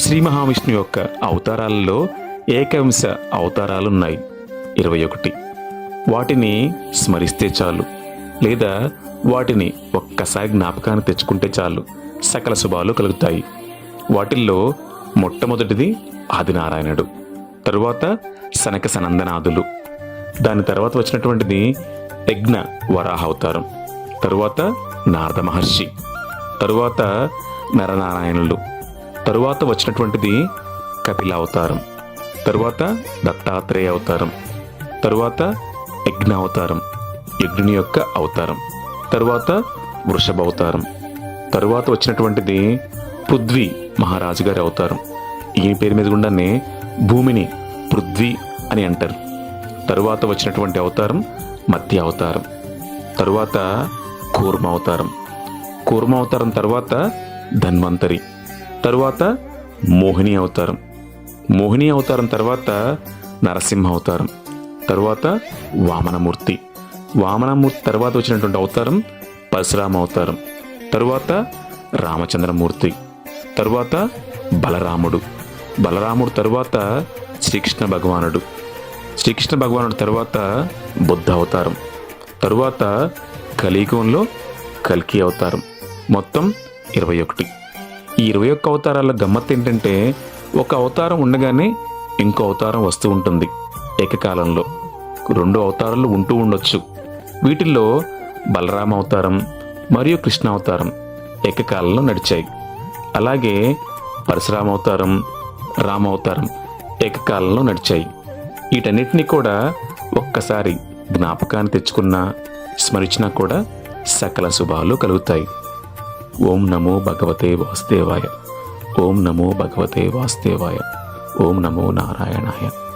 శ్రీ మహావిష్ణు యొక్క అవతారాలలో ఏకవింశ అవతారాలున్నాయి. ఇరవై ఒకటి. వాటిని స్మరిస్తే చాలు. లేదా వాటిని ఒక్కసారి జ్ఞాపకాన్ని తెచ్చుకుంటే చాలు. సకల శుభాలు కలుగుతాయి. వాటిల్లో మొట్టమొదటిది ఆదినారాయణుడు. తరువాత సనక సనందనాథులు. దాని తర్వాత వచ్చినటువంటిది యజ్ఞ వరాహ అవతారం తరువాత నారద మహర్షి. తరువాత నరనారాయణులు. తరువాత వచ్చినటువంటిది కపిల అవతారం. తరువాత దత్తాత్రేయ అవతారం. తరువాత యజ్ఞ అవతారం. యజ్ఞుని యొక్క అవతారం. తరువాత వృషభ అవతారం. తరువాత వచ్చినటువంటిది పృథ్వీ మహారాజు గారి అవతారం. ఈయన పేరు మీద గుండానే భూమిని పృథ్వీ అని అంటారు. తరువాత వచ్చినటువంటి అవతారం మత్య అవతారం. తరువాత కూర్మ అవతారం. కూర్మ అవతారం తర్వాత ధన్వంతరి. తరువాత మోహిని అవతారం. మోహిని అవతారం తర్వాత నరసింహ అవతారం. తరువాత వామనమూర్తి. వామనమూర్తి తర్వాత వచ్చినటువంటి అవతారం పరశురామ అవతారం. తరువాత రామచంద్రమూర్తి. తరువాత బలరాముడు. బలరాముడు తరువాత శ్రీకృష్ణ భగవానుడు. శ్రీకృష్ణ భగవానుడు తర్వాత బుద్ధ అవతారం. తరువాత కలియుగంలో కల్కి అవతారం. మొత్తం ఇరవై ఒకటి. ఈ ఇరవై ఒక్క అవతారాల గమ్మత్ ఏంటంటే ఒక అవతారం ఉండగానే ఇంకో అవతారం వస్తూ ఉంటుంది ఏకకాలంలో. రెండు అవతారాలు ఉంటూ ఉండొచ్చు. వీటిల్లో బలరామ అవతారం మరియు కృష్ణ అవతారం ఏకకాలంలో నడిచాయి. అలాగే పరశురామ అవతారం రామ అవతారం ఏకకాలంలో నడిచాయి. వీటన్నిటినీ కూడా ఒక్కసారి జ్ఞాపకాన్ని తెచ్చుకున్నా స్మరించినా కూడా సకల శుభాలు కలుగుతాయి. ఓం నమో భగవతే వాసుదేవాయ. ఓం నమో భగవతే వాసుదేవాయ. ఓం నమో నారాయణాయ.